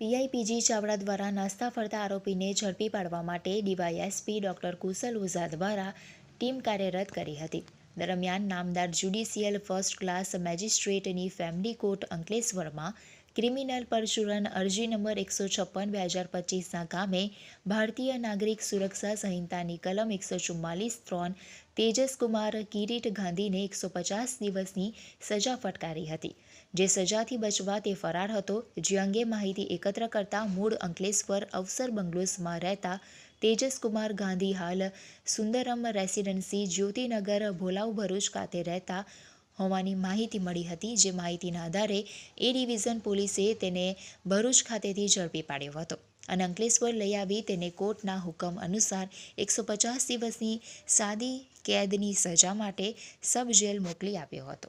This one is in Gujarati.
પીઆઈપીજી ચાવડા દ્વારા નાસ્તા ફરતા આરોપીને ઝડપી પાડવા માટે ડીવાયએસપી ડોક્ટર કુશલ ઓઝા દ્વારા ટીમ કાર્યરત કરી હતી. દરમિયાન નામદાર જ્યુડિશિયલ ફર્સ્ટ ક્લાસ મેજિસ્ટ્રેટની ફેમિલી કોર્ટ અંકલેશ્વરમાં ક્રિમિનલ પરચુરન અરજી નંબર એકસો છપ્પન, બે હજાર પચીસના કામે ભારતીય નાગરિક સુરક્ષા સંહિતાની કલમ એકસો ચુમ્માલીસ ત્રણ તેજસ કુમાર કિરીટ ગાંધીને એકસો પચાસ દિવસની સજા ફટકારી હતી. જે સજાથી બચવા તે ફરાર હતો, જે અંગે માહિતી એકત્ર કરતા મૂળ અંકલેશ્વર અવસર બંગલોસમાં રહેતા તેજસકુમાર ગાંધી હાલ સુંદરમ રેસિડેન્સી જ્યોતિનગર ભોલાવ ભરૂચ ખાતે રહેતા હોવાની માહિતી મળી હતી, જે માહિતીના આધારે એ ડિવિઝન પોલીસે તેને ભરૂચ ખાતેથી ઝડપી પાડ્યો હતો અને અંકલેશ્વર લઈ આવી તેને કોર્ટના હુકમ અનુસાર એકસો પચાસ દિવસની સાદી કેદની સજા માટે સબ જેલ મોકલી આપ્યો હતો.